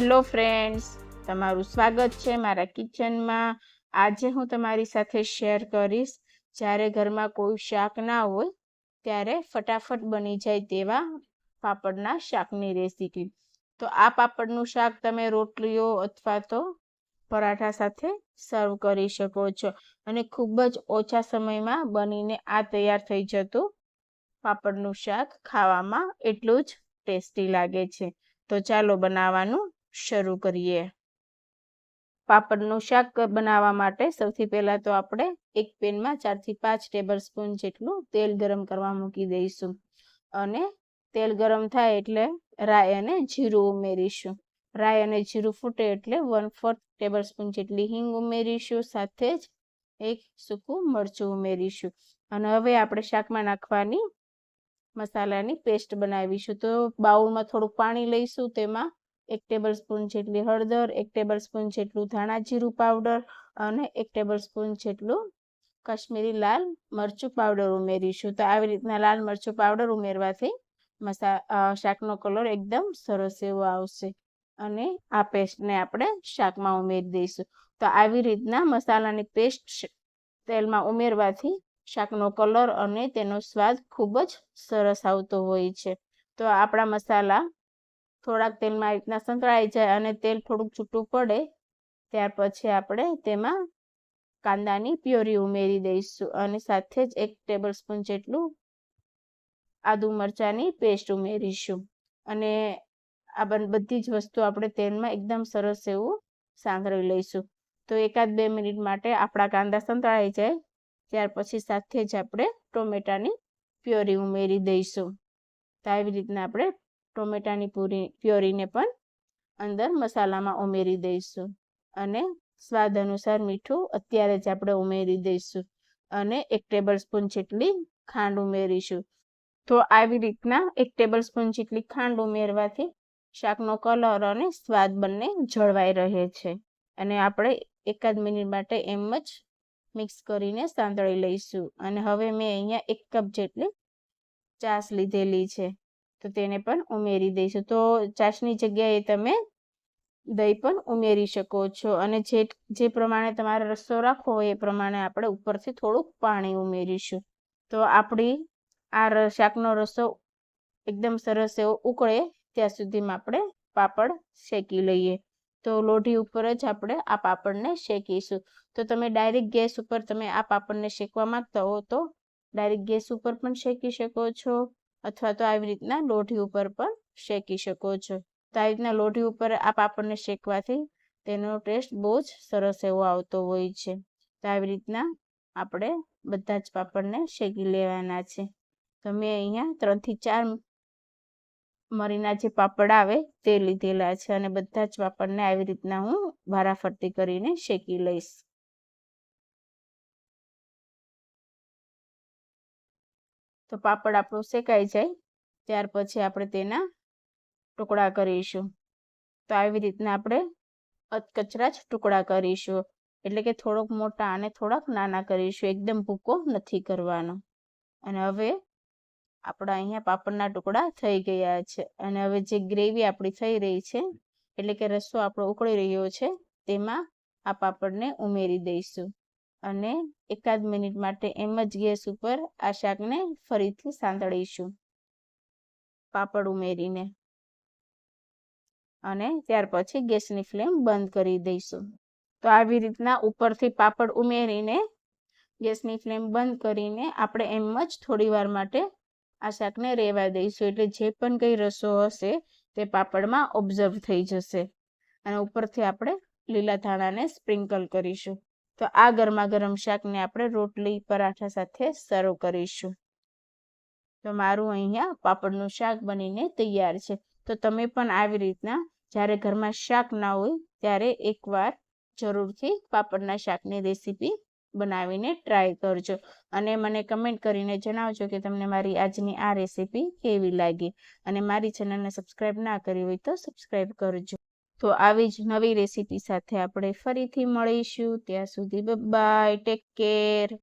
Hello friends તમારું સ્વાગત છે મારા કિચનમાં આજે હું તમારી સાથે શેર કરીશ, જ્યારે ઘરમાં કોઈ શાક ના હોય, ત્યારે ફટાફટ બની જાય તેવા પાપડના શાકની રેસીપી તો આ પાપડનું શાક તમે રોટલીઓ અથવા તો પરાઠા સાથે સર્વ કરી શકો છો. અને ખૂબ જ ઓછા સમયમાં બનીને આ તૈયાર થઈ જતું પાપડનું શાક ખાવામાં એટલું જ ટેસ્ટી લાગે છે. તો ચાલો બનાવવાનું શરૂ કરીએ. પાપડનું શાક બનાવવા માટે સૌથી પહેલાં તો આપણે એક પેનમાં ચારથી પાંચ ટેબલ સ્પૂન જેટલું તેલ ગરમ કરવા મૂકી દઈશું અને તેલ ગરમ થાય એટલે રાઈ અને જીરું ઉમેરીશું. રાઈ અને જીરું ફૂટે એટલે વન ફોર્થ ટેબલ સ્પૂન જેટલી હિંગ ઉમેરીશું, સાથે જ એક સૂકું મરચું ઉમેરીશું. અને હવે આપણે શાકમાં નાખવાની મસાલાની પેસ્ટ બનાવીશું. તો બાઉલમાં થોડુંક પાણી લઈશું, તેમાં એક ટેબલ સ્પૂન જેટલી હળદર, એક ટેબલ સ્પૂન જેટલું ધાણા જીરું પાવડર અને એક ટેબલ સ્પૂન જેટલું કાશ્મીરી લાલ મરચું પાવડર ઉમેરીશું. તો આવી રીતના લાલ મરચું પાવડર ઉમેરવાથી મસા શાકનો કલર એકદમ સરસ એવો આવશે અને આ પેસ્ટને આપણે શાકમાં ઉમેરી દઈશું. તો આવી રીતના મસાલાની પેસ્ટ તેલમાં ઉમેરવાથી શાકનો કલર અને તેનો સ્વાદ ખૂબ જ સરસ આવતો હોય છે. તો આપણા મસાલા થોડાક તેલમાં રીતના સંતળાઈ જાય અને તેલ થોડુંક છૂટું પડે, ત્યાર પછી આપણે તેમાં કાંદાની પ્યોરી ઉમેરી દઈશું અને સાથે જ એક ટેબલ સ્પૂન જેટલું આદુ મરચાંની પેસ્ટ ઉમેરીશું. અને આ બધી જ વસ્તુ આપણે તેલમાં એકદમ સરસ એવું સાંકળી લઈશું. તો એકાદ બે મિનિટ માટે આપણા કાંદા સંતળાઈ જાય, ત્યાર પછી સાથે જ આપણે ટોમેટાની પ્યોરી ઉમેરી દઈશું. તો આવી રીતના આપણે ટોમેટાની પૂરી, પ્યોરીને પણ અંદર મસાલામાં ઉમેરી દઈશું. અને સ્વાદ અનુસાર મીઠું અત્યારે જ આપણે ઉમેરી દઈશું. અને એક ટેબલ સ્પૂન જેટલી ખાંડ ઉમેરીશું. તો આવી રીતના એક ટેબલ સ્પૂન જેટલી ખાંડ ઉમેરવાથી શાકનો કલર અને સ્વાદ બંને જળવાઈ રહે છે. અને આપણે એકાદ મિનિટ માટે એમ જ મિક્સ કરીને સાંતળી લઈશું. અને હવે મેં અહીંયા એક કપ જેટલી ચાસ લીધેલી છે. તો તેને પણ ઉમેરી દઈશું. તો ચાસની જગ્યાએ તમે દહીં પણ ઉમેરી શકો છો. અને જે જે પ્રમાણે તમારે રસ્સો રાખવો એ પ્રમાણે આપણે ઉપરથી થોડુંક પાણી ઉમેરીશું. તો આપણી આ શાકનો રસો એકદમ સરસ એવો ઉકળે ત્યાં સુધીમાં આપણે પાપડ શેકી લઈએ. તો લોઢી ઉપર જ આપણે આ પાપડને શેકીશું. તો તમે ડાયરેક્ટ ગેસ ઉપર તમે આ પાપડને શેકવા માંગતા હો તો ડાયરેક્ટ ગેસ ઉપર પણ શેકી શકો છો. અથવા તો આવી રીતના લોઢી ઉપર પણ શેકી શકો છો. તો આવી રીતના લોઢી ઉપર આ પાપડને શેકવાથી તેનો ટેસ્ટ બહુ જ સરસ એવો આવતો હોય છે. તો આવી રીતના આપણે બધા જ પાપડને શેકી લેવાના છે. તો મેં અહીંયા ત્રણથી ચાર મરીના જે પાપડ આવે તે લીધેલા છે અને બધા જ પાપડને આવી રીતના હું વારાફરતી કરીને શેકી લઈશ. તો પાપડ આપણો શેકાઈ જાય. ત્યાર પછી આપણે તેના ટુકડા કરીશું. તો આવી રીતના આપણે અધકચરા જ ટુકડા કરીશું. એટલે કે થોડોક મોટા અને થોડાક નાના કરીશું. એકદમ ભૂકો નથી કરવાનો. અને હવે આપણા અહીંયા પાપડના ટુકડા થઈ ગયા છે. અને હવે જે ગ્રેવી આપણી થઈ રહી છે, એટલે કે રસ્સો આપણો ઉકળી રહ્યો છે, તેમાં આ પાપડને ઉમેરી દઈશું. અને એકાદ મિનિટ માટે એમ જ ગેસ ઉપર આ શાકને ફરીથી સાંતળીશું. પાપડ ઉમેરીને. અને ત્યાર પછી ગેસની ફ્લેમ બંધ કરી દઈશું. તો આવી રીતના ઉપરથી પાપડ ઉમેરીને, ગેસની ફ્લેમ બંધ કરીને આપણે એમ જ થોડી વાર માટે આ શાકને રેવા દઈશું. એટલે જે પણ કંઈ રસો હશે, તે પાપડમાં ઓબ્ઝર્વ થઈ જશે. અને ઉપરથી આપણે લીલા ધાણાને સ્પ્રિંકલ કરીશું. તો આ ગરમા ગરમ શાકને આપણે રોટલી, પરાઠા સાથે સર્વ કરીશું. તો મારું અહીંયા પાપડનું શાક બનીને તૈયાર છે. તો તમે પણ આવી રીતના જ્યારે ઘરમાં શાક ના હોય ત્યારે એકવાર જરૂરથી પાપડના શાકની રેસીપી બનાવીને ટ્રાય કરજો. અને મને કમેન્ટ કરીને જણાવજો કે તમને મારી આજની આ રેસીપી કેવી લાગી. અને મારી ચેનલને સબસ્ક્રાઈબ ના કરી હોય તો સબસ્ક્રાઈબ કરજો. તો આવી જ નવી રેસીપી સાથે આપણે ફરીથી મળીશું. ત્યાં સુધી બાય ટેક કેર